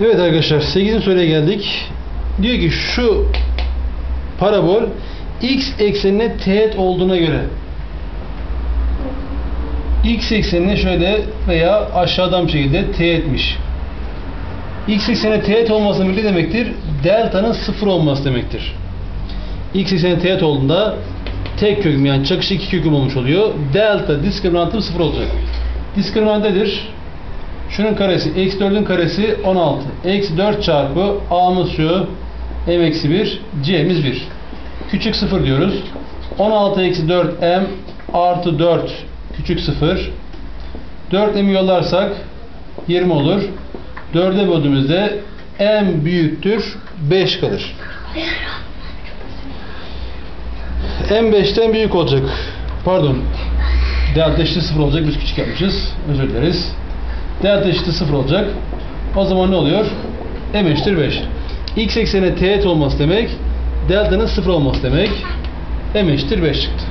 Evet arkadaşlar 8. soruya geldik. Diyor ki şu parabol x eksenine teğet olduğuna göre x eksenine şöyle veya aşağıdan bir şekilde teğetmiş. x eksenine teğet olması ne demektir? Delta'nın sıfır olması demektir. x eksenine teğet olduğunda tek köküm yani çakışı iki köküm olmuş oluyor. Delta diskriminantım sıfır olacak. Diskriminant nedir? Şunun karesi, eksi 4'ün karesi 16. Eksi 4 çarpı a'mız şu, m eksi 1, c'miz 1. Küçük 0 diyoruz. 16 eksi 4 m artı 4 küçük 0. 4 m'i yollarsak 20 olur. 4'e böldüğümüzde m büyüktür 5 kalır. m 5'ten büyük olacak. Pardon. Delta eşittir 0 olacak. Biz küçük yapmışız. Özür dileriz. Delta eşittir 0 olacak. O zaman ne oluyor? M eşittir 5. X eksenine teğet olması demek delta'nın 0 olması demek. M eşittir 5 çıktı.